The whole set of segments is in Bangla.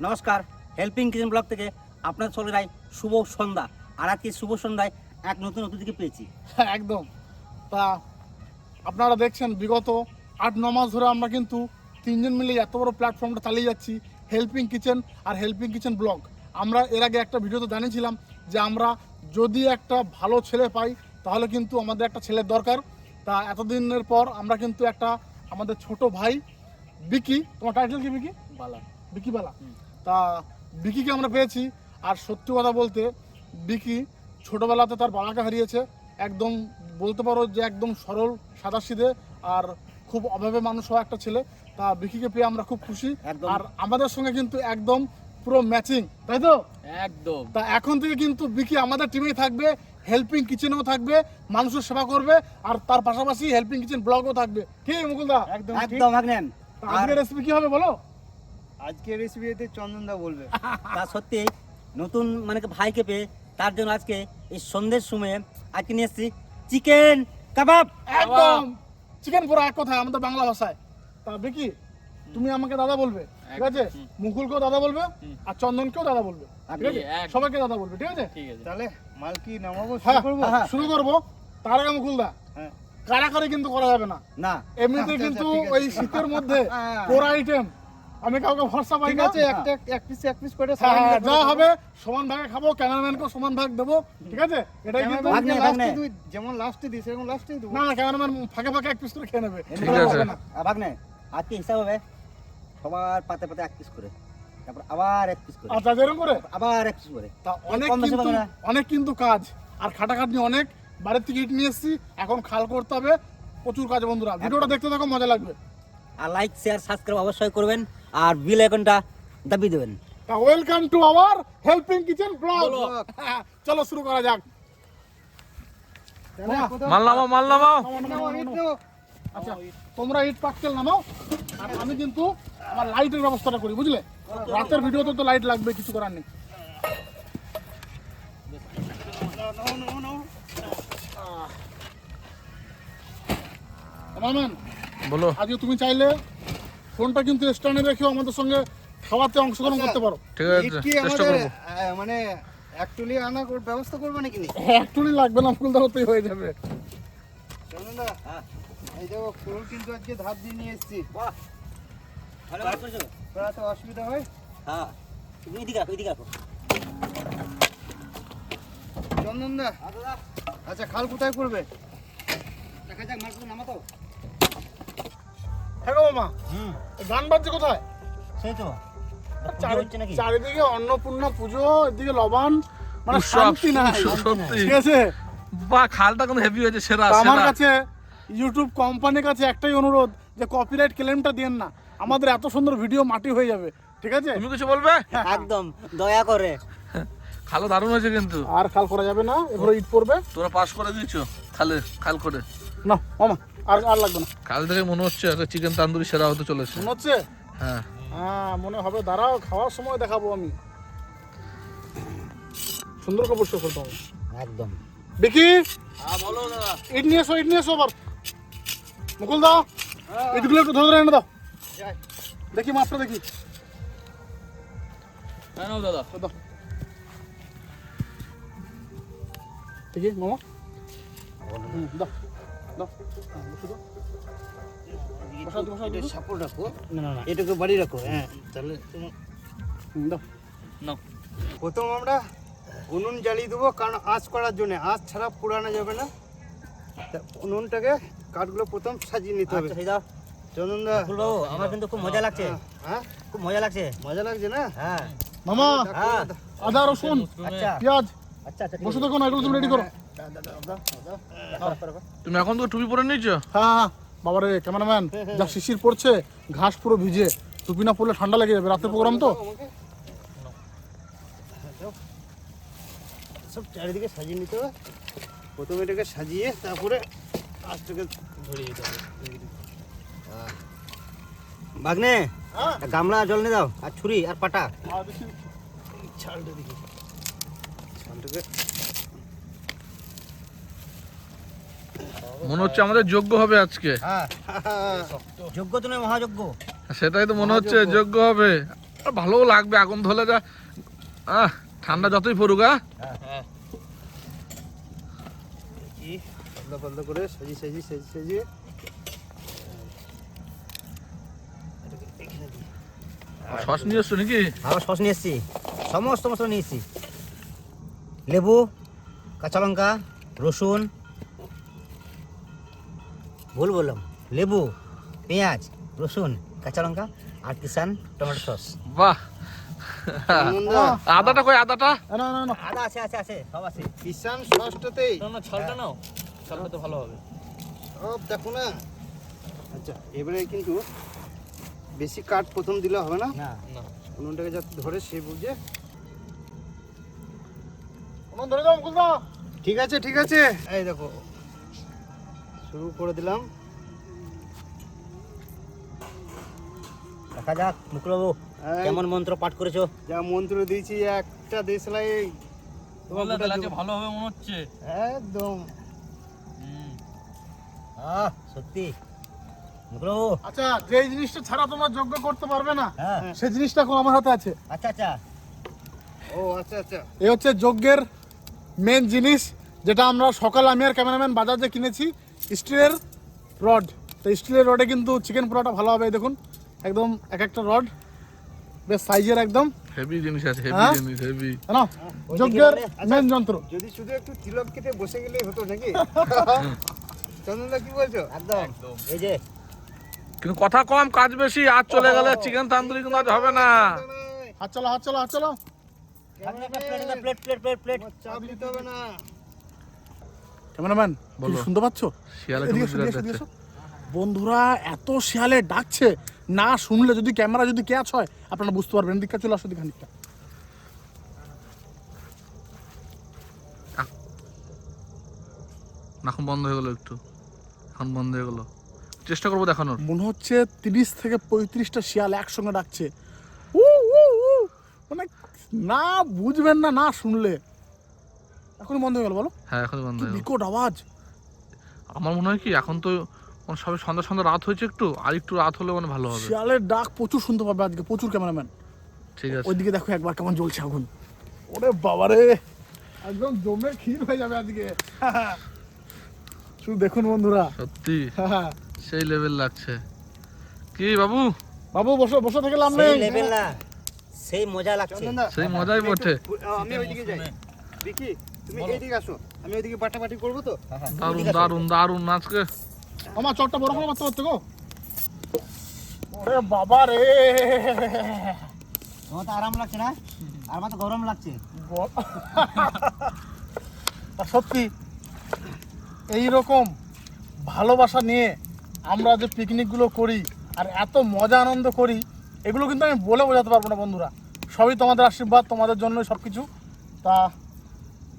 নমস্কার হেল্পিং কিচেন ব্লগ থেকে আপনার সকলেরাই শুভ সন্ধ্যা। আর আজকে শুভ সন্ধ্যায় এক নতুন অতিথিকে পেয়েছি। একদম। তা আপনারা দেখছেন বিগত আট ন মাস ধরে আমরা কিন্তু তিনজন মিলে এত বড় প্ল্যাটফর্মটা চালিয়ে যাচ্ছি হেল্পিং কিচেন আর হেল্পিং কিচেন ব্লগ আমরা এর আগে একটা ভিডিওতে জানিয়েছিলাম যে আমরা যদি একটা ভালো ছেলে পাই তাহলে কিন্তু আমাদের একটা ছেলের দরকার। তা এতদিনের পর আমরা কিন্তু একটা আমাদের ছোট ভাই বিকি তোমার টাইটেল কি বিকি? বালা। বিকি বালা। তা বিকিকে আমরা পেয়েছি। আর সত্যি কথা বলতে বিকি ছোটোবেলাতে তার বাবাকে হারিয়েছে। একদম বলতে পারো যে একদম সরল সাদাসিধে আর খুব অভাবে মানুষ হওয়া একটা ছেলে। তা বিকিকে পেয়ে আমরা খুব খুশি। আর আমাদের সঙ্গে কিন্তু একদম পুরো ম্যাচিং তাই তো? একদম। তা এখন থেকে কিন্তু বিকি আমাদের টিমেই থাকবে হেল্পিং কিচেনেও থাকবে মানুষের সেবা করবে আর তার পাশাপাশি হেল্পিং কিচেন ব্লগও থাকবে। কি মুকুলদা একদম। একদম আজকের রেসিপি কি হবে বলো? আজকের রেসিপিতে চন্দনদা বলবে। তা সত্যি নতুন মানে কি ভাইকে পেয়ে তার জন্য আজকে এই সন্ধ্যের সময়ে আজকে নিয়ে এসেছি চিকেন কাবাব। একদম। চিকেন পুরো এক কথায় আমাদের বাংলা ভাষায়। তা বিকি তুমি আমাকে দাদা বলবে ঠিক আছে। মুকুলকেও দাদা বলবে। আর চন্দনকেও দাদা বলবে ঠিক আছে? সবাইকে দাদা বলবে ঠিক আছে? তাহলে মাল কি নামাবো হ্যাঁ শুরু করব? হ্যাঁ। শুরু করব। তার আগে মুকুলদা হ্যাঁ। কারাকারি কিন্তু করা যাবে না। না। এমনিতে আচ্ছা, কিন্তু ওই শীতের মধ্যে হ্যাঁ। পোড়া আইটেম আমি কাউকে ভরসা পাই ঠিক না। একটা এক পিস এক পিস করে হ্যাঁ, হ্যাঁ, যা হবে সমান ভাগে খাব ক্যামেরাম্যানকেও সমান ভাগ দেবো ঠিক আছে? এটাই কিন্তু ভাগ নেই, ভাগ নেই। যেমন লাস্টে লাস্টে দেবো। না না ক্যামেরাম্যান ফাঁকে ফাঁকে এক পিস করে খেয়ে নেবে। ঠিক আছে। ভাগনে আজকে হিসাব হবে? সবার পাতে পাতে এক পিস করে। তারপর আবার এক পিস করে। আচ্ছা যেরকম করে? আবার এক পিস করে। তা অনেক কিন্তু অনেক কিন্তু কাজ। আর খাটাখাটনি অনেক। বাড়ির থেকে ইট নিয়ে এসেছি। এখন খাল করতে হবে। প্রচুর কাজ বন্ধুরা। ভিডিওটা দেখতে থাকো মজা লাগবে। আর লাইক শেয়ার সাবস্ক্রাইব অবশ্যই করবেন। আর বিল আইকনটা দাবিয়ে দেবেন। Welcome to our helping kitchen blog চলো শুরু করা যাক। মাল নামাও মাল নামাও। আচ্ছা তোমরা ইট পাকতেল নামাও। আর আমি কিন্তু আমার লাইটের ব্যবস্থাটা করি বুঝলে? রাতের ভিডিওতে তো লাইট লাগবে কিছু করার নেই। বলো। আজকে তুমি চাইলে ফোনটা কিন্তু স্ট্যান্ডে রেখেও আমাদের সঙ্গে খাওয়াতে অংশগ্রহণ করতে পারো। ঠিক আছে চেষ্টা করব। মানে একটুলি আনা কর- ব্যবস্থা করবে নাকি নি? একটুনি লাগবে না ফুল দাওয়াতেই হয়ে যাবে। চন্দনদা হ্যাঁ। এই দেখো ফুল কিন্তু আজকে ধার দিয়ে নিয়ে এসেছি। বাহ ভালো করেছ? তোরা তো অসুবিধা হয়? হ্যাঁ তুমি এদিকে রাখো এদিকে রাখো। চন্দনদা আচ্ছা খাল কোথায় করবে দেখা যাক মালগুলো নামাতো। হ্যাঁ গো মামা। হুম। গান বাজছে কোথায়? সেই তো। চারিদিকে অন্নপূর্ণা পুজো এদিকে লবান মানে শান্তি নাই। সত্যি। ঠিক আছে? বা খালটা কিন্তু হেভি হয়েছে সেরা আমার কাছে ইউটিউব কোম্পানির কাছে একটাই অনুরোধ যে কপিরাইট ক্লেমটা দিয়েন না। আমাদের এত সুন্দর ভিডিও মাটি হয়ে যাবে। ঠিক আছে? তুমি কিছু বলবে? একদম দয়া করে। খালো দারুণ হয়েছে কিন্তু। আর খাল করা যাবে না এবারে ইট পড়বে। তোরা পাস করে দিয়েছ খালে খাল করে। না মামা আর আর লাগবে না। কাল থেকে মনে হচ্ছে একটা চিকেন তান্দুরি সেরা হতে চলেছে। মনে হচ্ছে? হ্যাঁ। হ্যাঁ মনে হবে। দাঁড়াও খাওয়ার সময় দেখাবো আমি। সুন্দর করে পরিষ্কার করতে হবে। একদম। দেখি হ্যাঁ বলো দাদা। ইট নিয়ে এসো ইট নিয়ে এসো আবার। মুকুল দাও। ইটগুলো একটু ধরে ধরে এনে দাও। যাই। দেখি মাছটা দেখি। হ্যাঁ নাও দাদা। দাও। দেখি মামা? হুম, দাও। সাপোর্ট রাখো। না না না। এটাকে বাড়ি রাখো হ্যাঁ তাহলে তোমার প্রথম আমরা উনুন জ্বালিয়ে দেবো কারণ আঁচ করার জন্য। আঁচ ছাড়া পুরানো যাবে না। তা উনুনটাকে কাঠগুলো প্রথম সাজিয়ে নিতে হবে। আচ্ছা আমার কিন্তু খুব মজা লাগছে। হ্যাঁ খুব মজা লাগছে। মজা লাগছে না? হ্যাঁ। মামা হ্যাঁ। আদা রসুন আচ্ছা। পেঁয়াজ। আচ্ছা আচ্ছা বসে আছে। দেখো না এগুলো তুমি রেডি করো। তুমি এখন তো টুপি পরে নিয়েছো? হ্যাঁ বাবারে ক্যামেরাম্যান যা শিশির পড়ছে ঘাস পুরো ভিজে। টুপি না পড়লে ঠান্ডা লেগে যাবে রাতের প্রোগ্রাম তো। সব চারিদিকে সাজিয়ে নিতে হবে। প্রথমে এটাকে সাজিয়ে তারপরে আঁচটাকে ধরিয়ে দিতে হবে। ভাগ্নে হ্যাঁ। গামলা জল নিয়ে দাও আর ছুরি আর পাটা। ছালটা দেখি। ছালটাকে মনে হচ্ছে আমাদের যোগ্য হবে আজকে। হ্যাঁ। যোগ্য তুমি মহাযোগ্য। সেটাই তো মনে হচ্ছে যোগ্য হবে। ভালো লাগবে আগুন ধরলে যা। আহ ঠান্ডা যতই পড়ুক করে সাজিয়ে এটাকে এখানে দিই। সস নিয়ে এসছো নাকি? আবার সস নিয়ে এসছি। সমস্ত মশলা নিয়ে এসছি। লেবু কাঁচা লঙ্কা রসুন ভুল বললাম। লেবু পেঁয়াজ রসুন কাঁচা লঙ্কা আর কিষান টমেটো সস। বাহ। আদাটা কই আদাটা? না না না আদা আছে আছে আছে সব আছে। কিষান ষষ্ঠতেই। না না ছলটা নাও। ছলটা তো ভালো হবে। সব দেখো না। আচ্ছা এবারে কিন্তু বেশি কাঠ প্রথম দিলে হবে না? না। না। উনুনটাকে যাতে ধরে সে বুঝে। উনুন ধরে মুকুল ঠিক আছে ঠিক আছে। এই দেখো শুরু করে দিলাম। দেখা যাক মুকুলবাবু কেমন মন্ত্র পাঠ করেছ? যা মন্ত্র দিয়েছি একটা দেশলাই। ভালো হবে মনে হচ্ছে? একদম। আহ সত্যি। আচ্ছা যে জিনিসটা ছাড়া তোমরা যোগ্য করতে পারবে না হ্যাঁ। সেই জিনিসটা এখন আমার হাতে আছে। আচ্ছা আচ্ছা। ও আচ্ছা আচ্ছা। এই হচ্ছে যজ্ঞের মেন জিনিস যেটা আমরা সকাল আমি আর ক্যামেরাম্যান বাজার বাজারে কিনেছি স্টিলের রড। তো স্টিলের রডে কিন্তু চিকেন পোড়াটা ভালো হবে দেখুন। একদম এক একটা রড। বেশ সাইজের একদম। হেভি জিনিস আছে হেভি হ্যাঁ? জিনিস হেভি না যজ্ঞের মানে- মেন যন্ত্র। যদি শুধু একটু তিলক কেটে বসে গেলেই হতো নাকি? চন্দনদা কি বলছো? একদম। এই যে কিন্তু কথা কম কাজ বেশি আজ চলে গেলে চিকেন তান্দুরি কিন্তু আজ হবে না। হাত চলো হাত চলো হাত চলো। প্লেট প্লেট প্লেট প্লেট চাপ নিতে হবে না। ক্যামেরাম্যান বলো। শুনতে পাচ্ছ। বন্ধুরা এত শিয়ালে ডাকছে না শুনলে যদি ক্যামেরা যদি ক্যাচ হয় আপনারা বুঝতে পারবেন। দিকটা চলে আসো খানিকটা। এখন বন্ধ হয়ে গেলো একটু। এখন বন্ধ হয়ে গেলো। চেষ্টা করব দেখানোর। মনে হচ্ছে তিরিশ থেকে পঁয়ত্রিশটা শিয়াল একসঙ্গে ডাকছে। মানে না বুঝবেন না না শুনলে। এখনই বন্ধ হয়ে গেল বলো। হ্যাঁ এখন বন্ধ হয়ে গেলো। বিকট আওয়াজ। আমার মনে হয় কি এখন তো এখন সবে সন্ধ্যা সন্ধ্যা রাত হয়েছে একটু আর একটু রাত হলে মানে ভালো হবে। শিয়ালের ডাক প্রচুর শুনতে পাবে আজকে প্রচুর ক্যামেরাম্যান। ঠিক আছে। ওইদিকে দেখো একবার কেমন জ্বলছে আগুন ওরে বাবারে একদম জমে ক্ষীর হয়ে যাবে আজকে। শুধু দেখুন বন্ধুরা। সত্যি? হ্যাঁ। সেই লেভেল লাগছে। কি বাবু? বাবু বসো বসে থেকে লাভ নেই। লেভেল না সেই মজা লাগছে। সেই মজাই বটে। আমি ওইদিকে যাই। দেখি। তুমি এইদিকে আসো। আমি ওইদিকে পাটাপাটি করব তো। হ্যাঁ, হ্যাঁ, দারুণ ঠিক আছে। দারুণ দারুণ আজকে। আমার চটটা বড় করে মারতে পারতো গো। ওরে বাবা রে। তোমার তো আরাম লাগছে না? আর আমার তো গরম লাগছে। তা সত্যি এই রকম ভালোবাসা নিয়ে আমরা যে পিকনিকগুলো করি আর এত মজা আনন্দ করি এগুলো কিন্তু আমি বলে বোঝাতে পারব না বন্ধুরা। সবই তোমাদের আশীর্বাদ তোমাদের জন্য সব কিছু তা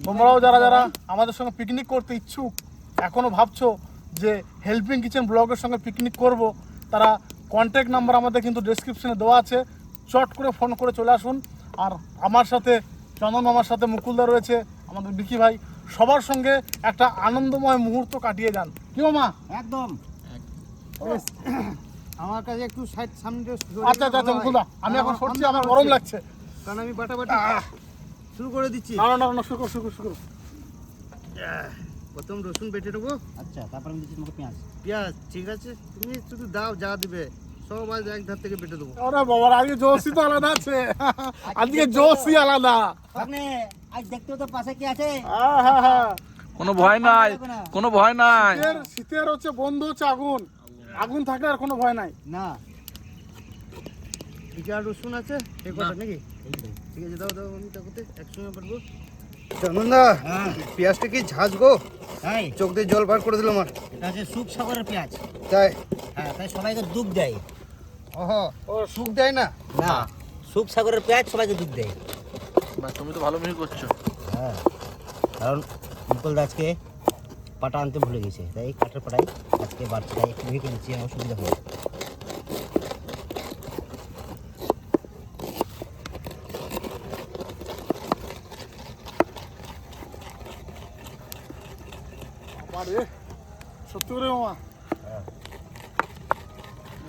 তোমরাও যারা যারা আমাদের সঙ্গে পিকনিক করতে ইচ্ছুক এখনও ভাবছ যে হেল্পিং কিচেন ব্লগের সঙ্গে পিকনিক করব তারা কন্ট্যাক্ট নাম্বার আমাদের কিন্তু ডেসক্রিপশনে দেওয়া আছে। চট করে ফোন করে চলে আসুন। আর আমার সাথে চন্দন মামার সাথে মুকুলদা রয়েছে আমাদের বিকি ভাই। সবার সঙ্গে একটা আনন্দময় মুহূর্ত কাটিয়ে যান। কি মামা? একদম। আমার কাছে একটু সাইড সামনে আচ্ছা আচ্ছা আচ্ছা মুকুলদা আমি এখন সরছি আমার গরম লাগছে। কারণ আমি বাটাবাটি শুরু করে দিচ্ছি। না না, না না শুরু করো, শুরু করো, শুরু করো। প্রথম রসুন বেটে নেব। আচ্ছা তারপর আমি দিচ্ছি তোমাকে পেঁয়াজ। পেঁয়াজ ঠিক আছে? তুমি শুধু দাও যা দিবে। সব আজ এক ধার থেকে বেটে দেবো। আরে বাবা আজকে জোশই তো আলাদা আছে। আজকে জোশই আলাদা। আপনি আজ দেখতে তো পাশে কি আছে? হ্যাঁ হ্যাঁ হ্যাঁ। কোনো ভয় নাই কোনো ভয় নাই। শীতের শীতের হচ্ছে বন্ধু হচ্ছে আগুন। আগুন থাকলে আর কোনো ভয় নাই। না। রসুন আছে এই নাকি ঠিক আছে দাও দাও আমি তাকতে একসঙ্গে পারব। চন্দনদা হ্যাঁ। পেঁয়াজটা কি ঝাঁজ গো? তাই? চোখ দিয়ে জল বার করে দিল আমার এটা হচ্ছে সুপ সাগরের পেঁয়াজ। তাই? হ্যাঁ তাই সবাইকে দুধ দেয়। ওহ ও সুখ দেয় না? না সুপ সাগরের পেঁয়াজ সবাইকে দুধ দেয়। বাহ, তুমি তো ভালো মিহি করছ। হ্যাঁ কারণ মুকুল দাসকে পাটা আনতে ভুলে গেছে। তাই কাঠের পাটাই আজকে বাড়ছে তাই একটু ভেঙে দিচ্ছি আমার সুবিধা হবে আরে সত্যি করে মামা?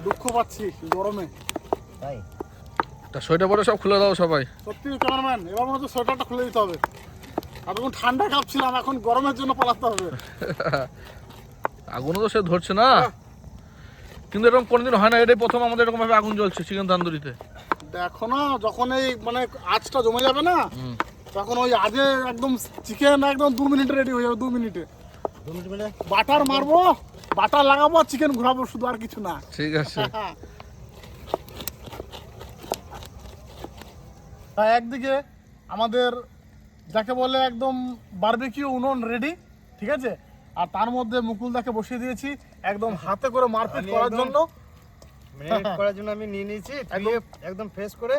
দুঃখ পাচ্ছি গরমে। তাই? তা সোয়েটার পরে সব খুলে দাও সবাই। সত্যি ক্যামেরাম্যান এবার মনে হচ্ছে সোয়েটারটা খুলে দিতে হবে। এতক্ষণ ঠান্ডা কাঁপছিলাম এখন গরমের জন্য পালাতে হবে। আগুনও তো সে ধরছে না। কিন্তু এরকম কোনোদিন হয় না এটাই প্রথম আমাদের এরকম ভাবে আগুন জ্বলছে চিকেন তান্দুরিতে। দেখো না যখন এই মানে আঁচটা জমে যাবে না তখন ওই আজে একদম চিকেন একদম দু মিনিটে রেডি হয়ে যাবে দু মিনিট। বাটার মারবো বাটার লাগাবো আর চিকেন ঘোরাবো শুধু আর কিছু না। ঠিক আছে। তাই একদিকে আমাদের যাকে বলে একদম বারবিকিউ উনুন রেডি ঠিক আছে? আর তার মধ্যে মুকুল মুকুলদাকে বসিয়ে দিয়েছি একদম হাতে করে মারপিট করার জন্য। ম্যারিনেট করার জন্য আমি নিয়ে নিয়েছি একদম ফ্রেশ করে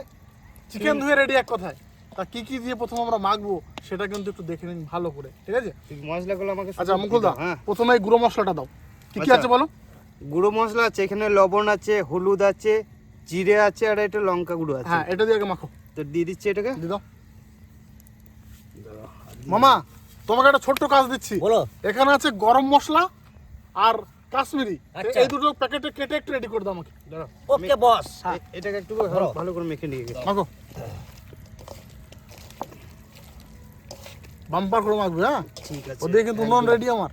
চিকেন ধুয়ে রেডি এক কথায়। তা কি কি দিয়ে প্রথম আমরা মাখবো সেটা কিন্তু একটু দেখে নিন ভালো করে ঠিক আছে? মশলাগুলো আমাকে আচ্ছা মুকুল হবে, হ্যাঁ। প্রথমে গুঁড়ো মশলাটা দাও। কি কি আচ্ছা। আছে বলো? গুঁড়ো মশলা আছে এখানে লবণ আছে হলুদ আছে জিরে আছে আর একটা লঙ্কা গুঁড়ো আছে। হ্যাঁ এটা দিয়ে আগে মাখো। তো দিয়ে দিচ্ছি এটাকে। দিয়ে দাও। মামা তোমাকে একটা ছোট্ট কাজ দিচ্ছি। বলো। এখানে আছে গরম মশলা আর কাশ্মীরি। আচ্ছা। এই দুটো প্যাকেটে কেটে একটু রেডি করে দাও আমাকে। ওকে বস এটাকে একটু ধরো। ভালো করে মেখে নিয়ে গেছি। মাখো। বাম্পার করে মাখবে হ্যাঁ? ঠিক আছে ওদিকে কিন্তু উনুন রেডি আমার।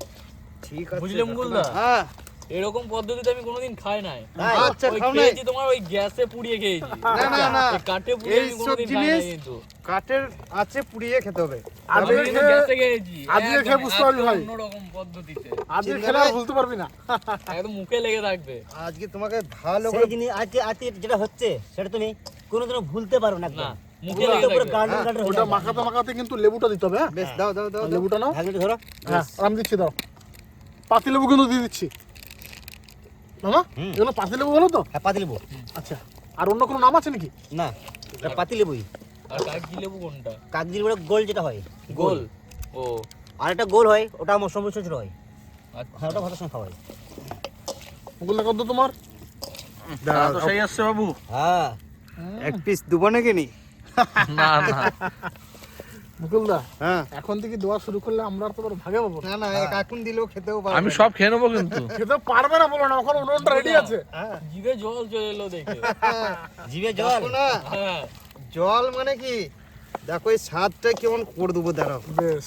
ঠিক আছে বুঝলে মুকুলদা? হ্যাঁ। এরকম পদ্ধতিতে আমি কোনোদিন খাই নাই। আচ্ছা খাও নাই। তোমার ওই গ্যাসে পুড়িয়ে খেয়েছি। না না না। কাঠে পুড়িয়ে আমি কোনোদিন খাই নাই কিন্তু। কাঠের আছে পুড়িয়ে খেতে হবে। আজকে আমি কিন্তু খেয়ে- গ্যাসে খেয়েছি। আজকে খেয়ে বুঝতে পারবি ভাই। অন্যরকম পদ্ধতিতে। আজকে খেলে ভুলতে পারবি না। একদম মুখে লেগে থাকবে। আজকে তোমাকে ভালো করে জিনিস আজকে আজকে যেটা হচ্ছে সেটা তুমি কোনোদিনও ভুলতে পারো না না। মুখে লেগে পুরো থাকবে। গার্ডেন গার্ডেন ওটা মাখাতে মাখাতে কিন্তু লেবুটা দিতে হবে হ্যাঁ? বেশ দাও দাও দাও। লেবুটা নাও। ভাগনিটা ধরো। হ্যাঁ আমি দিচ্ছি দাও। পাতি লেবু কিন্তু দিয়ে দিচ্ছি। মামা এগুলো পাতি লেবু বলো তো? হ্যাঁ পাতি লেবু। আচ্ছা আর অন্য কোনো নাম আছে নাকি? না এটা পাতি লেবুই। আর কাগজি লেবু কোনটা? কাগজির বড় গোল যেটা হয় গোল? ও। আর একটা গোল হয় ওটা আমার সময় ছোট হয়। আচ্ছা। হ্যাঁ ওটা ভাতের সঙ্গে খাওয়াই মুকুলদা কত তোমার? তো সেই আসছে বাবু। হ্যাঁ। এক পিস দুবো নাকি নি? না না। মুকুলদা হ্যাঁ। এখন থেকে দোয়া শুরু করলে আমরা ভাগে পাবো না। না এক এখন দিলেও খেতেও পারবে আমি সব খেয়ে নেব কিন্তু। খেতে পারবে না বলো না এখন উনুনটা রেডি আছে। হ্যাঁ। জিভে জল চলে এলো দেখে। জিভে জল? না হ্যাঁ। জল মানে কি? দেখো এই স্বাদটা কেমন করে দেবো দাঁড়াও। বেশ।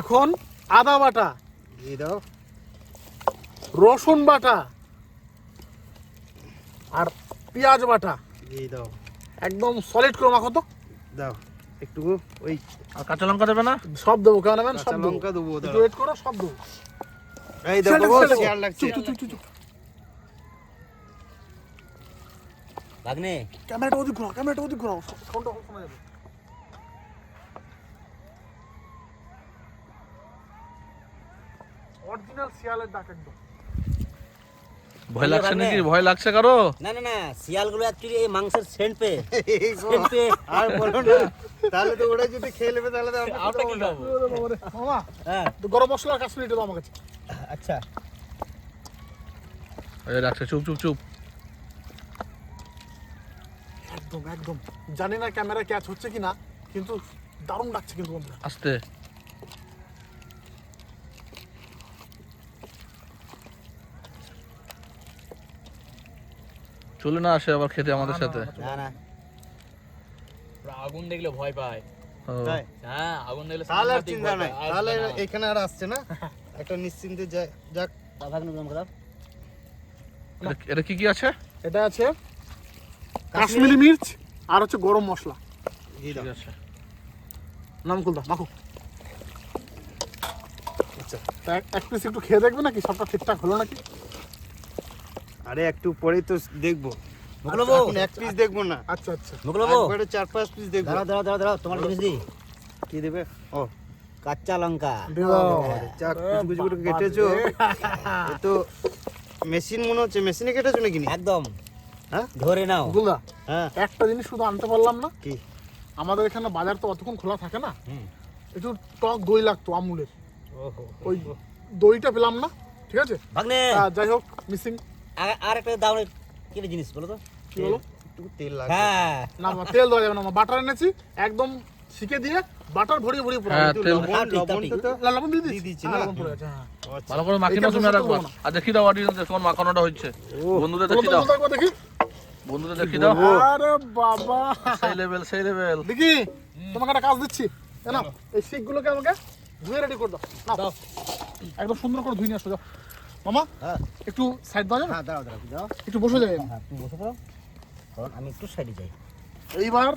এখন আদা বাটা দিয়ে দাও। রসুন বাটা আর পেঁয়াজ বাটা। দিয়ে দাও। একদম সলিড করে মাখো তো দাও একটু ওই আর কাঁচা লঙ্কা দেবে না? সব দেবো কেন সব কাঁচা দেবো। লঙ্কা দেবো একটু ওয়েট করো সব দেবো। এই দেখো দেবো। লাগছে। চুপ, চুপ, চুপ, চুপ। ভাগ্নে। ক্যামেরাটা ওদিক ঘোরাও ক্যামেরাটা ওদিক ঘোরাও সাউন্ডটা শোনা যাবে অরিজিনাল শিয়ালের ডাক একদম। ভয় লাগছে নাকি? ভয় লাগছে কারও? না না না শিয়ালগুলো অ্যাকচুয়ালি এই মাংসের সেন্ট গো, সেন্ট পেয়ে। আর বলো না তাহলে তো ওরা যদি খেয়ে নেবে তাহলে তো আমরা কি খাব মামা হ্যাঁ। তো গরম মশলা আর কাশ্মীরিটা দাও আমার কাছে আচ্ছা। এই রাখছে চুপ চুপ চুপ। একদম একদম। জানি না ক্যামেরা ক্যাচ হচ্ছে কি না কিন্তু দারুণ লাগছে কিন্তু আস্তে। চলে না আসে আবার খেতে আমাদের সাথে? না না আগুন দেখলে ভয় পায়। হ্যাঁ আগুন দেখলে তাহলে আর চিন্তা নাই। তাহলে এখানে আর আসছে না? একটা নিশ্চিন্তে যাক। তা ভাগ্নে তোমাকে দাও এটা- কি কি আছে? এটা আছে কাশ্মীরি মির্চ আর হচ্ছে গরম মশলা। দিয়ে দাও। ঠিক আছে। নাম খুলদা মাখো। আচ্ছা এক পিস একটু খেয়ে দেখবে নাকি? সবটা ঠিকঠাক হলো নাকি? আরে একটু পরেই তো দেখব। এক পিস দেখব না। আচ্ছা আচ্ছা। একবারে চার পাঁচ পিস দেখব। দাঁড়াও দাঁড়াও দাঁড়াও দাঁড়াও তোমার জিনিস দি কি দেবে? ও। কাঁচা লঙ্কা। দিয়ে দাও। যা কুচু কুচু করে কেটেছো? তো মেশিন মনে হচ্ছে মেশিনে কেটেছো নাকি নি? একদম। হ্যাঁ? ধরে নাও। মুকুলদা হ্যাঁ। একটা জিনিস শুধু আনতে পারলাম না। কি? আমাদের এখানে বাজার তো অতক্ষণ খোলা থাকে না। একটু টক দই লাগতো আমুলের। ওই দইটা পেলাম না ঠিক আছে? ভাগ্নে! যাই হোক মিসিং আর- আর একটা দাও কি জিনিস বলো তো। কি বলো? তেল লাগবে। হ্যাঁ। না না, তেল দেওয়া যাবে না বাটার এনেছি একদম শিখে দিয়ে বাটার ভরিয়ে ভরিয়ে পুরো হ্যাঁ, তেল- লবণ দিয়ে দিচ্ছি। হ্যাঁ, না? লবণ হ্যাঁ। আচ্ছা। ভালো করে মাখিয়ে তুমি আর দেখি দাও অডিয়েন্স মাখানোটা হচ্ছে। বন্ধুদের দেখি দাও। দেখি। বন্ধুদের দেখি দাও। আরে বাবা। সেই লেভেল সেই লেভেল দেখি তোমাকে একটা কাজ দিচ্ছি। না এই শিকগুলোকে আমাকে ধুয়ে রেডি করে দাও। নাও। একদম সুন্দর করে ধুয়ে নিয়ে আসো যাও। মামা হ্যাঁ। একটু সাইড দাও হ্যাঁ দাঁড়াও দাঁড়াও দাও একটু বসে যাই হ্যাঁ তুমি বসে পড়ো কারণ আমি একটু সাইডে যাই। এইবার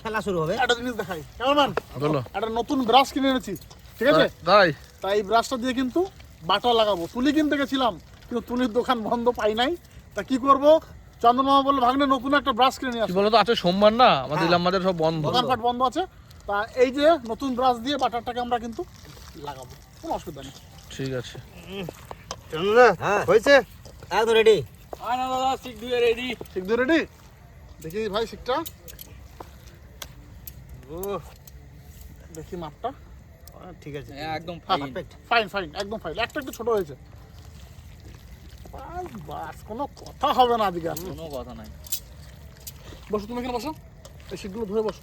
খেলা শুরু হবে। একটা জিনিস দেখাই। কেমন বলো। একটা নতুন ব্রাশ কিনে এনেছি ঠিক আছে? তাই? তাই এই ব্রাশটা দিয়ে কিন্তু বাটা লাগাবো। তুলি কিনতে গেছিলাম কিন্তু তুলির দোকান বন্ধ পাই নাই। তা কি করব? চন্দন মামা বলল ভাগ্নে নতুন একটা ব্রাশ কিনে নিয়ে আসো। বলো তো আছে সোমবার না? আমাদের হ্যাঁ। ইলাম সব বন্ধ। দোকানপাট বন্ধ আছে। তা এই যে নতুন ব্রাশ দিয়ে বাটারটাকে আমরা কিন্তু লাগাবো। কোনো অসুবিধা নেই। ঠিক আছে। চন্দা হ্যাঁ। হয়েছে? একদম রেডি না দাদা দুয়ে রেডি রেডি দেখি ভাই শিকটা ও দেখি মাপটা। আহ, ঠিক আছে। হ্যাঁ একদম হ্যাঁ, ফাইন ফাইন ফাইন একদম ফাইন একটা একটু ছোট হয়েছে। বাস, বাস কোনো কথা হবে না আজকে। কোনো কথা নাই। বসো তুমি এখানে বসো। এই শিকগুলো ধরে বসো।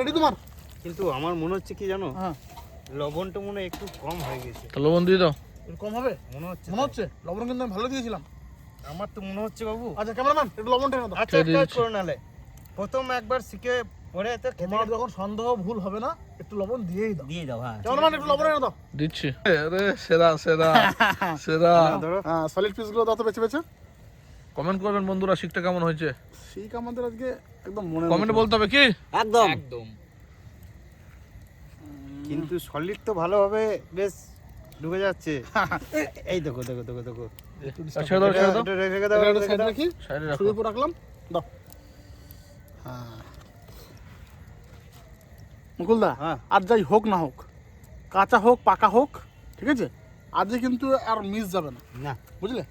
রেডি তোমার? কিন্তু আমার মনে হচ্ছে কি জানো? হ্যাঁ। লবণটা মনে হয় একটু কম হয়ে গেছে। তো লবণ দিয়ে দাও। কম হবে? মনে হচ্ছে মনে হচ্ছে? লবণ কিন্তু আমি ভালো দিয়েছিলাম। আমার তো মনে হচ্ছে বাবু। আচ্ছা ক্যামেরাম্যান একটু লবণ টেনে দাও। আচ্ছা কাজ করো নালে। প্রথম একবার শিখে পরে তো তোমার যখন সন্দেহ ভুল হবে না একটু লবণ দিয়েই দাও। দিয়ে দাও হ্যাঁ ক্যামেরাম্যান একটু লবণ এনে দাও। দিচ্ছি। আরে সেরা সেরা সেরা। হ্যাঁ সলিড পিসগুলো দাও তো বেছে বেছে। কমেন্ট করবেন বন্ধুরা শিখতে কেমন হয়েছে? ঠিক আমাদের আজকে একদম মনে কমেন্টে বলতে হবে কি? একদম। একদম। কিন্তু সলিড তো ভালোভাবে বেশ ঢুকে যাচ্ছে। এই দেখো দেখো দেখো দেখো। রেখে দাও রেখে রাখলাম দাও। হ্যাঁ। মুকুলদা হ্যাঁ। আর যাই হোক না হোক কাঁচা হোক পাকা হোক ঠিক আছে? আজকে কিন্তু আর মিস যাবে না। না। বুঝলে?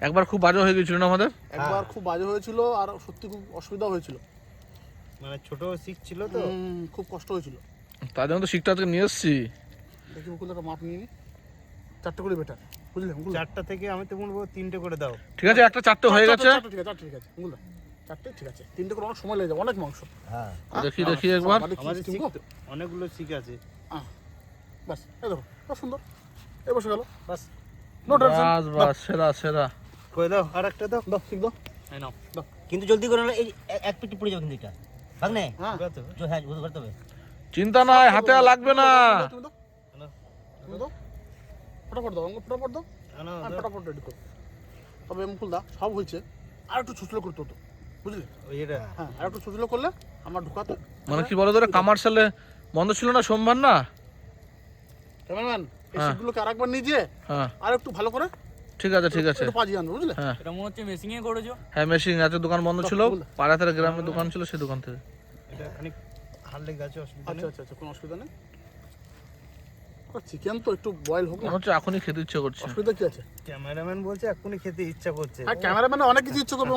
একবার খুব বাজে হয়ে গেছিল না আমাদের? একবার খুব বাজে হয়েছিল আর সত্যি খুব অসুবিধা হয়েছিল। মানে ছোট শিখ ছিল তো। খুব কষ্ট হয়েছিল। তার জন্য তো শিখতে আজকে নিয়ে এসছি। দেখি মুকুলদাটা মাপ নিয়ে নি। চারটে করে বেটার। বুঝলে মুকুল চারটা থেকে আমি তো বলব তিনটে করে দাও। ঠিক আছে একটা চারটে হয়ে গেছে। চারটে ঠিক আছে ঠিক আছে মুকুলদা চারটে ঠিক আছে। তিনটে করে অনেক সময় লেগে যাবে অনেক মাংস। হ্যাঁ। দেখি দেখি একবার। অনেকগুলো শিখ আছে ব্যাস এই দেখো খুব সুন্দর। এ বসে গেল। বাস নো টেনশন বাস বাস সেরা সেরা। করে দাও আর একটা দাও। দাও ঠিক দাও। এই নাও। দাও। কিন্তু জলদি করে নাহলে এই এক পিটি পড়ে যাবে কিন্তু এটা। হ্যাঁ। করে হ্যাঁ বুঝতে করতে হবে। চিন্তা নাই হাতে আর লাগবে না। তুমি দাও ফটাফট দাও আমাকে ফটাফট দাও। দাও। ফটাফট রেডি করো। তবে মুকুল দা সব হয়েছে। আর একটু ছুচলো করতে হতো বুঝলি? এটা। হ্যাঁ আর একটু ছুচলো করলে আমার ঢুকাতে। মানে কি বলো কামার্শিয়ালে বন্ধ ছিল না সোমবার না? ক্যামেরাম্যান এই হ্যাঁ। সিটগুলোকে আরেকবার হ্যাঁ। আর একটু ভালো করে ঠিক আছে ঠিক আছে। বুঝলে? হ্যাঁ। এটা মনে হচ্ছে মেশিং এ করেছ। হ্যাঁ মেশিন আছে দোকান বন্ধ ছিল। পাড়াতে গ্রামের দোকান ছিল সেই দোকান থেকে। এটা খানিক হার লেগে আছে অসুবিধা আচ্ছা আচ্ছা আচ্ছা কোনো অসুবিধা নেই? চিকেন তো একটু বয়েল হোক না। হচ্ছে এখনই খেতে ইচ্ছে করছে। অসুবিধা কি আছে? ক্যামেরাম্যান বলছে এক্ষুনি খেতে ইচ্ছা করছে। হ্যাঁ ক্যামেরাম্যানে অনেক কিছু ইচ্ছে করবে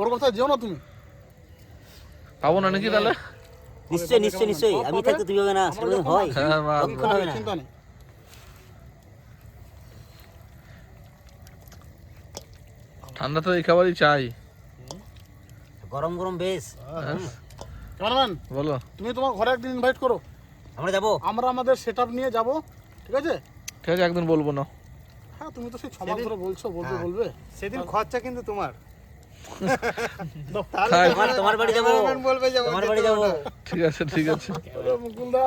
ওর কথা যেও না তুমি। পাবো না নাকি তাহলে? নিশ্চয়ই নিশ্চয়ই নিশ্চয়ই। আমি থাকতে তুমি হবে না সেটা হয়। হ্যাঁ? চিন্তা নেই। ঠান্ডা তো এই খাবারই চাই। গরম গরম বেশ। হ্যাঁ, ক্যামেরাম্যান বলো। তুমি তোমার ঘরে একদিন ইনভাইট করো। আমরা যাব? আমরা আমাদের সেটআপ নিয়ে যাব ঠিক আছে? ঠিক আছে একদিন বলব না। হ্যাঁ তুমি তো সেই ছমাস ধরে বলছো বলবে বলবে। সেদিন খরচা কিন্তু তোমার। বাড়ি ঠিক আছে ঠিক আছে। মুকুলদা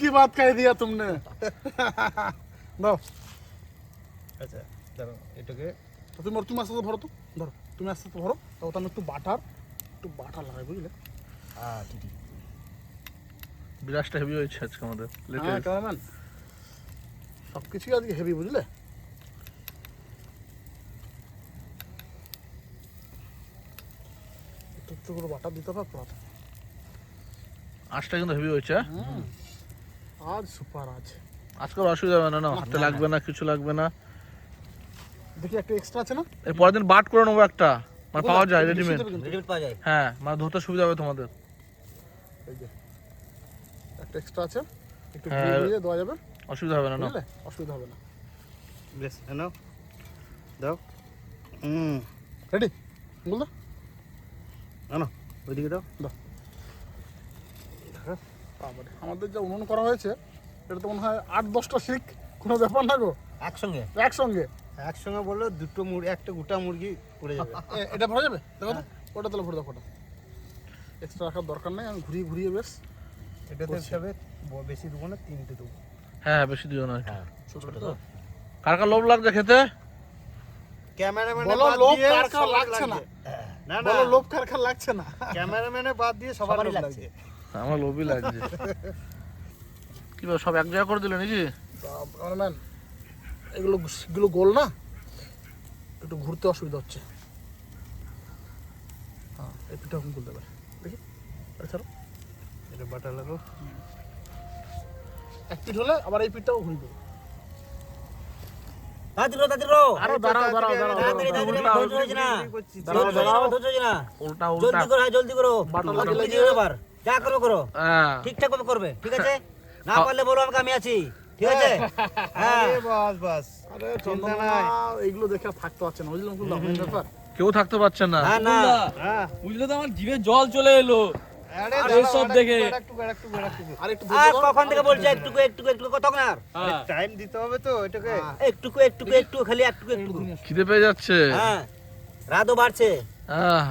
কি দিয়া তুমনে? ভরো আচ্ছা, তো ধরো ভরো তো আমি একটু বাটার একটু বাটার লাগাই বুঝলে? বিরাজটা হেভি হয়েছে আজকে আমাদের হ্যাঁ ক্যামেরাম্যান সব কিছুই আজকে হেভি বুঝলে? একটু একটু করে বাটার দিতে হবে তো আঁচটা কিন্তু হেভি হয়েছে হ্যাঁ? আজ সুপার আজ আজকে অসুবিধা হবে না না হাতে লাগবে না কিছু লাগবে না। দেখি একটা এক্সট্রা আছে না? এর পরের দিন বাট করে নেব একটা মানে পাওয়া যায় রেডিমেড হ্যাঁ মানে ধরতে সুবিধা হবে তোমাদের। এই যে। একটা এক্সট্রা আছে। একটু হ্যাঁ। দিয়ে দিয়ে দেওয়া যাবে। অসুবিধা হবে না না। বুঝলে? অসুবিধা হবে না। বেশ নাও। দাও। হুম রেডি বলদা আনো ওইদিকে দাও। বাবারে, আমাদের যা উনুন করা হয়েছে এটা তো মনে হয় আট দশটা শিখ কোনো ব্যাপার না গো। একসঙ্গে? একসঙ্গে। একসঙ্গে বলল দুটো মুরগি একটা গোটা মুরগি পড়ে যাবে। এটা ভরা যাবে? দেখো তো। ওটা তাহলে ভরে দাও ফটো এক্সট্রা রাখার দরকার নেই আমি ঘুরিয়ে ঘুরিয়ে বেশ। এটাতে হিসাবে ব- বেশি দেবো না তিনটে দেবো। হ্যাঁ বেশি দিও না ছোট তো। কার কার লোভ লাগছে খেতে? ক্যামেরাম্যানে বলো লোভ কার কার লাগছে না? না না। বলো লোভ কার কার লাগছে না? ক্যামেরাম্যানে বাদ দিয়ে সবারই লাগছে। লাগছে। আমার লোভই লাগছে। কি সব এক জায়গা করে দিলে নাকি? ম্যান এগুলো এগুলো গোল না? একটু ঘুরতে অসুবিধা হচ্ছে। হ্যাঁ এই পিঠা পারে দেখি ছাড়ো। এটা বাটা লাগো। এক পিঠ হলে আবার এই পিঠটাও ঘুরি দেবো ঠিকঠাক করবে ঠিক আছে? না পারলে বলো আমাকে আমি আছি। ঠিক আছে? হ্যাঁ। আরে বাস বাস। আরে চিন্তা নাই। এইগুলো দেখে থাকতে পারছে না। বুঝলাম বুঝলাম ব্যাপার? কেউ থাকতে পারছে না। হ্যাঁ না। বুঝলা? তো আমার জিভে জল চলে এলো। আরে দেখে। আর। কখন থেকে বলছে টাইম দিতে হবে তো এটাকে। একটু খালি খিদে পেয়ে যাচ্ছে। হ্যাঁ রাতও বাড়ছে। হ্যাঁ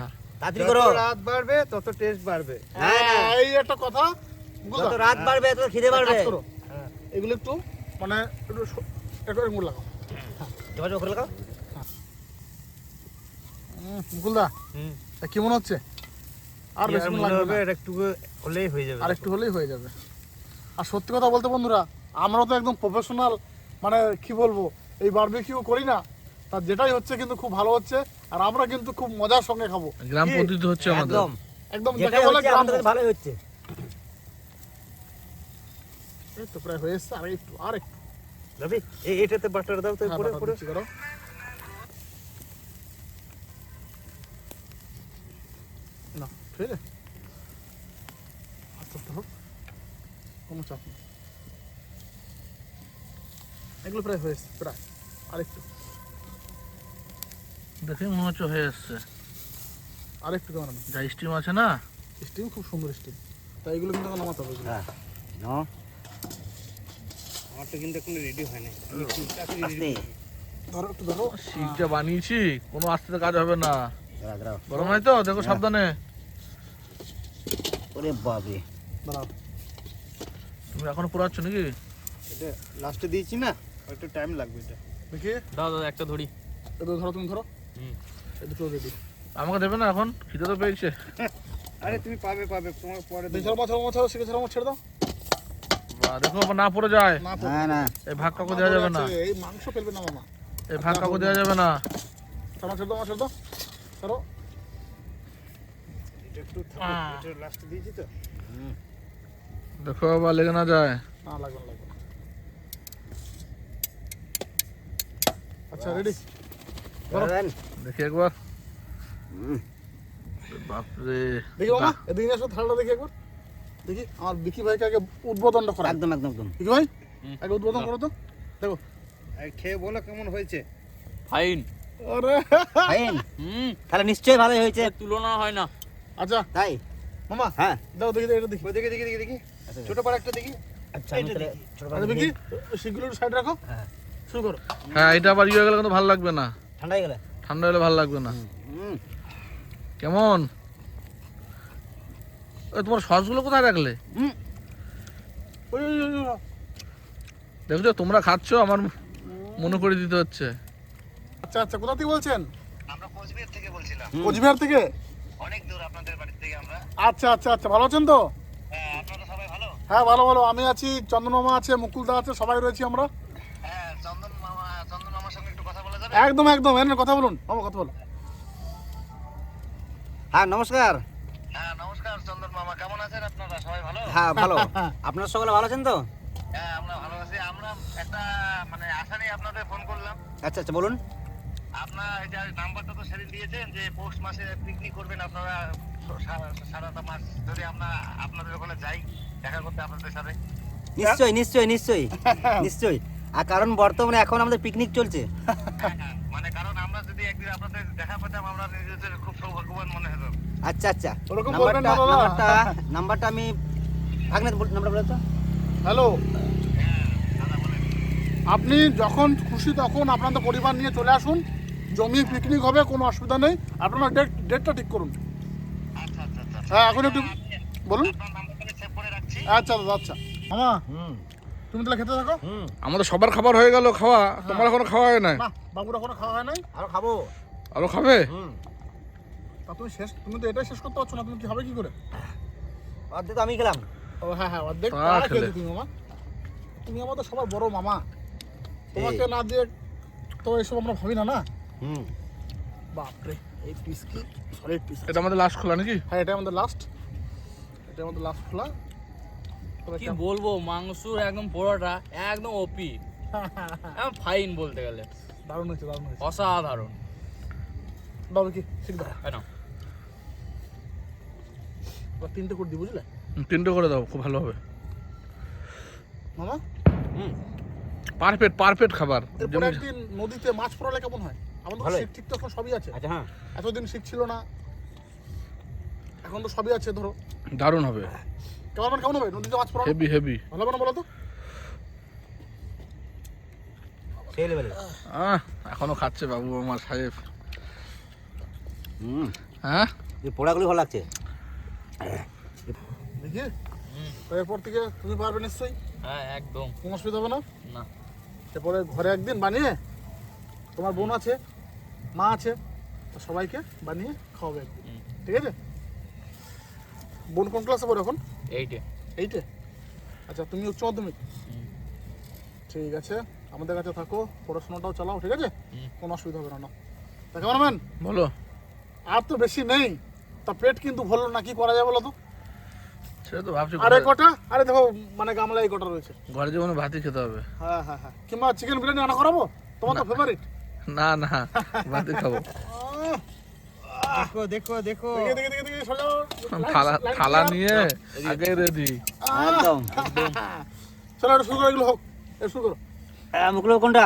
তাড়াতাড়ি করো। রাত বাড়বে তত টেস্ট বাড়বে। হ্যাঁ। হ্যাঁ, এই একটা কথা যত রাত বাড়বে তত খিদে বাড়বে। হ্যাঁ। এগুলো একটু মানে একটু করে লাগাও। মুকুলদা কি মনে হচ্ছে? আর বেশি লাগবে। আর একটু হলেই হয়ে যাবে আর একটু হলেই হয়ে যাবে। আর সত্যি কথা বলতে বন্ধুরা আমরা তো একদম প্রফেশনাল মানে কি বলব এই বারবিকিউ করি না। তার যেটাই হচ্ছে কিন্তু খুব ভালো হচ্ছে আর আমরা কিন্তু খুব মজার সঙ্গে খাব। গ্রাম পদ্ধতি হচ্ছে আমাদের। একদম একদম দেখে বলে গ্রাম ভালোই হচ্ছে। এই তো প্রায় হয়ে এসছে আর একটু আর একটু। রবি এই এটাতে বাটার দাও তো হ্যাঁ, পুরো পুরো আছে আস্তে আস্তে হোক কোনো চাপ নেই এগুলো প্রায় হয়ে এসছে প্রায় আরেকটু দেখে মনে হচ্ছে হয়ে এসছে আরেকটু কেমন যা স্টিম আছে না স্টিম খুব সুন্দর স্টিম তাই এগুলো কিন্তু এখন নামাতে হবে হ্যাঁ আমারটা কিন্তু এখন রেডি হয় না ধরো একটু ধরো যা বানিয়েছি কোনো আস্তে কাজ হবে না। গরম হয় তো দেখো সাবধানে ওরে দাঁড়াও তুমি এখনও পুরাচ্ছ নাকি? এটা লাস্টে দিয়েছি না? একটু টাইম লাগবে এটা। দেখি। দাও দাদা একটা ধরি। এগুলো ধরো তুমি ধরো। হুম। দুটো রেডি আমাকে দেবে না এখন? খিদে তো পেয়েছে। আরে তুমি পাবে পাবে। তোমার পরে দেবো। ছাড়ো মাছাড়ো মাছাড়ো শিখে ছাড়ো ছেড়ে দাও। দেখো না পড়ে যায়। না না এই ভাগ কাকু দেওয়া যাবে না। এই মাংস ফেলবে না মামা এই ভাগ কাকু দেওয়া যাবে না। ছাড়ো ছেড়ে দাও ছেড়ে দাও। ছাড়ো এটা একটু থাকো, এটা লাস্টে দিয়েছি তো। দেখো আবার লেগে না যায়। না লাগবে লাগবে আচ্ছা রেডি দেখি একবার। বাপরে। দেখি মামা এদিকে আসো থালাটা দেখি একবার। দেখি আমার বিকি ভাইকে আগে উদ্বোধনটা করা একদম একদম একদম। বিকি ভাই আগে উদ্বোধন করো তো। দেখো। খেয়ে বলো কেমন হয়েছে। ফাইন। আরে। ফাইন। হুম। তাহলে নিশ্চয়ই ভালোই হয়েছে। তুলনা হয় না। আচ্ছা। তাই? মামা হ্যাঁ। দাও দেখি এটা দেখি। ওই দেখি দেখি দেখি দেখি। ছোট পাড়া একটা দেখি। আচ্ছা ছোট আচ্ছা সেগুলো সাইড রাখো। হ্যাঁ। শুরু করো। হ্যাঁ এটা আবার ইয়ে গেলে কিন্তু ভালো লাগবে না। ঠান্ডা হয়ে গেলে? ঠান্ডা হলে ভালো লাগবে না। কেমন? তোমার সসগুলো কোথায় রাখলে? দেখছ তোমরা খাচ্ছ আমার মনে করে দিতে হচ্ছে। আচ্ছা আচ্ছা কোথা থেকে বলছেন? আমরা কোচবিহার থেকে বলছিলাম। কোচবিহার থেকে? অনেক দূর আপনাদের বাড়ি থেকে আমরা। আচ্ছা আচ্ছা আচ্ছা ভালো আছেন তো? হ্যাঁ আপনারা সবাই ভালো? হ্যাঁ ভালো ভালো আমি আছি চন্দন মামা আছে মুকুলদা আছে সবাই রয়েছি আমরা। হ্যাঁ চন্দন মামা চন্দন মামার সঙ্গে একটু কথা বলা যাবে? একদম একদম এনে কথা বলুন মামা কথা বলুন। হ্যাঁ নমস্কার। হ্যাঁ নমস্কার চন্দন মামা কেমন আছেন আপনারা? সবাই ভালো? হ্যাঁ ভালো। আপনার সকলে ভালো আছেন তো? হ্যাঁ আমরা ভালো আছি। আমরা একটা মানে আশা নিয়ে আপনাদের ফোন করলাম। আচ্ছা আচ্ছা বলুন। আপনার এই নাম্বারটা তো সেদিন দিয়েছেন যে পৌষ মাসে পিকনিক করবেন আপনারা সারাটা মাস যদি আমরা আপনাদের ওখানে যাই দেখা করতে আপনাদের সাথে। নিশ্চয়ই নিশ্চয়ই নিশ্চয়ই নিশ্চয়ই। আর কারণ বর্তমানে এখন আমাদের পিকনিক চলছে। হ্যাঁ, হ্যাঁ, মানে কারণ আমরা যদি একদিন আপনাদের দেখা পেতাম আমরা নিজেদের খুব সৌভাগ্যবান মনে হতো। আচ্ছা আচ্ছা। ওরকম বলবেন না দাদা। নাম্বারটা নাম্বারটা আমি ভাগনে নাম্বারটা বলে তো। হ্যালো। হ্যাঁ বলেন। আপনি যখন খুশি তখন আপনাদের পরিবার নিয়ে চলে আসুন। জমি পিকনিক হবে কোনো অসুবিধা নেই। আপনারা ডেট ডেটটা ঠিক করুন। আচ্ছা আচ্ছা আচ্ছা হ্যাঁ এখন একটু বলুন। আপনার নাম্বারটা সেভ করে রাখছি। আচ্ছা দাদা আচ্ছা। মামা হুম। তুমি তাহলে খেতে থাকো। হুম। আমাদের সবার খাবার হয়ে গেল খাওয়া। তোমার এখনও খাওয়া হয় নাই? না বাবুরা কোনো খাওয়া হয় নাই। আরও খাব। আরও খাবে? হুম। তা তুমি শেষ তুমি তো এটাই শেষ করতে পারছ না তুমি কি হবে কি করে? অর্ধেক আমি খেলাম। ও হ্যাঁ হ্যাঁ অর্ধেক। খেয়েছো তুমি মামা। তুমি আমাদের সবার বড় মামা। তোমাকে না দিয়ে তো এসব আমরা ভাবি না না? হুম। বাপরে এই পিস কি? সলিড পিস এটা আমাদের লাস্ট খোলা নাকি? হ্যাঁ এটা আমাদের লাস্ট এটা আমাদের লাস্ট খোলা। কি বলব মাংসুর একদম পোড়াটা একদম ওপি ফাইন বলতে গেলে। দারুণ হয়েছে দারুণ হয়েছে। অসাধারণ। বাবু কি? ঠিক দাও। কেন এবার তিনটে করে দিই বুঝলে? তিনটে করে দাও খুব ভালো হবে। মামা? হুম। পারফেক্ট পারফেক্ট খাবার। নদীতে মাছ পড়ালে কেমন হয়? আমাদের তো ভালোই। শিখ ঠিক তো সবই আছে। আচ্ছা হ্যাঁ। এতদিন শিখ ছিল না। এখন তো সবই আছে ধরো। দারুণ হবে। কেমন মানে কেমন হবে? নদীতে মাছ পড়ানো? হেভি হেভি ভালো হবে না বলো তো? সেই লেভেলে আহ এখনও খাচ্ছে বাবু আমার সাহেব। হুম। হ্যাঁ? এই পোড়াগুলি ভালো লাগছে। দেখি। তো এরপর থেকে তুমি পারবে নিশ্চয়ই। হ্যাঁ একদম। কোনো অসুবিধা হবে না? না। এরপরে ঘরে একদিন বানিয়ে তোমার বোন আছে। মা আছে তো সবাইকে বানিয়ে খাওয়াবে ঠিক আছে? বোন কোন ক্লাসে পড়ে এখন? এইটে এইটে আচ্ছা তুমি। উচ্চ মাধ্যমিক ঠিক আছে আমাদের কাছে থাকো পড়াশোনাটাও চালাও ঠিক আছে? কোনো অসুবিধা হবে না না তা কেমন ম্যান বলো। আর তো বেশি নেই তা পেট কিন্তু ভরলো না কি করা যায় বলো তো? সেটা তো ভাবছি আরে কটা? আরে দেখো মানে গামলায় কটা রয়েছে। ঘরে ভাতই খেতে হবে। হ্যাঁ হ্যাঁ হ্যাঁ। কিংবা চিকেন বিরিয়ানি রান্না করাবো? তোমার তো ফেভারিট না না ভাতই খাব। দেখো দেখো দেখো। দেখে দেখে দেখে দেখে সাজাও। থালা থালা নিয়ে আগে রেডি একদম। চলো এটা শুরু করো এগুলো হোক। এটা শুরু করো। আহ, মুখলো কোনটা?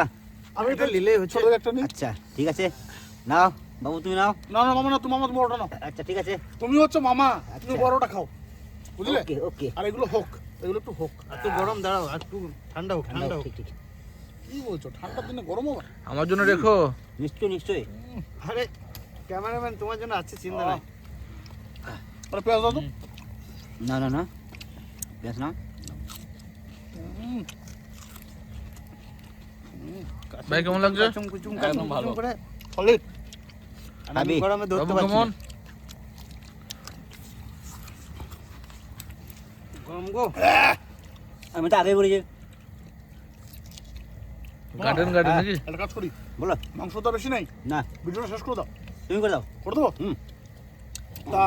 আমি এটা নিলেই হচ্ছে। ছোট একটা নিই। আচ্ছা ঠিক আছে। নাও বাবু তুমি নাও। না না মামা না তুমি বড়টা নাও। আচ্ছা ঠিক আছে। তুমি হচ্ছে মামা তুমি আচ্ছা। বড়টা খাও। বুঝলে? ওকে ওকে। আর এগুলো হোক এগুলো একটু হোক। একটু গরম দাঁড়াও একটু ঠান্ডা হোক ঠান্ডা হোক ঠিক ঠিক। কি বলছো? ঠান্ডার দিনে গরম হবে আমার জন্য রেখো। নিশ্চয়ই নিশ্চয়ই। আরে ক্যামেরাম্যান তোমার জন্য আছে চিন্তা নাই। আরে পেঁয়াজ দাও তো। না না না। বেশ না। ভাই কেমন লাগছে? কুচুম একদম ভালো। করে। সলিড আমি গরমে ধরতে পারছি কেমন? গরম গো। আমি তো আগে বলেছি। গার্ডেন গার্ডেন নাকি? একটা কাজ করি। বলো। মাংস তো বেশি নাই। না। ভিডিওটা শেষ করে দাও। তুমি করে দাও। করে দেবো? হুম। তা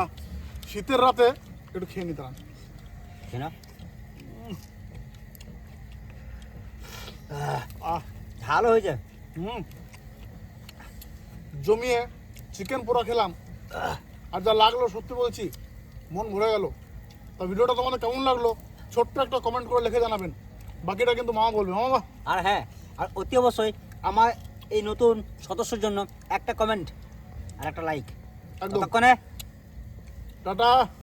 শীতের রাতে একটু খেয়ে নিতে হবে কেন আহ। ভালো হয়েছে। হুম। জমিয়ে চিকেন পোড়া খেলাম। আর যা লাগল সত্যি বলছি মন ভরে গেল। তা ভিডিওটা তোমাদের কেমন লাগল? ছোট্ট একটা কমেন্ট করে লিখে জানাবেন। বাকিটা কিন্তু মামা বলবে। মামা আর হ্যাঁ আর অতি অবশ্যই আমার এই নতুন সদস্যর জন্য একটা কমেন্ট আর একটা লাইক ততক্ষণে টাটা।